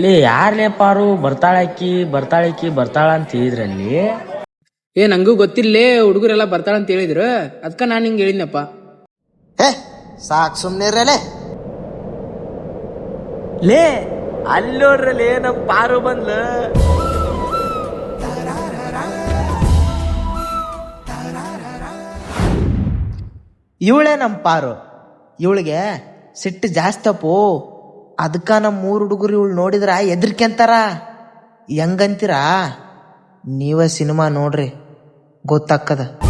ಲೇ ಯಾರ್ಲೇ ಪಾರು ಬರ್ತಾಳಕ್ಕಿ ಬರ್ತಾಳಕ್ಕಿ ಬರ್ತಾಳ ಅಂತ ಹೇಳಿದ್ರಲ್ಲಿ ಏ ನಂಗೂ ಗೊತ್ತಿಲ್ಲೇ ಹುಡುಗರೆಲ್ಲ ಬರ್ತಾಳ ಅಂತ ಹೇಳಿದ್ರು ಅದಕ್ಕ ನಾನು ಹಿಂಗೆ ಹೇಳಿದ್ನಪ್ಪ. ಏ ಸಾಕ್ ಸುಮ್ನಿರಲೇ ಲೇ ಅಲ್ಲಿ ಲೇ ನಮ್ ಪಾರು ಬಂದ್ಲು. ಇವಳೇ ನಮ್ಮ ಪಾರು. ಇವಳಿಗೆ ಸಿಟ್ಟು ಜಾಸ್ತಿ ಅಪ್ಪು ಅದಕ್ಕ ನಮ್ಮ ಮೂರು ಹುಡುಗರು ಇವಳು ನೋಡಿದ್ರ ಎದ್ರಿಕೆಂತಾರ ಹೆಂಗಂತೀರಾ? ನೀವೇ ಸಿನಿಮಾ ನೋಡ್ರಿ ಗೊತ್ತಾಕ್ಕದ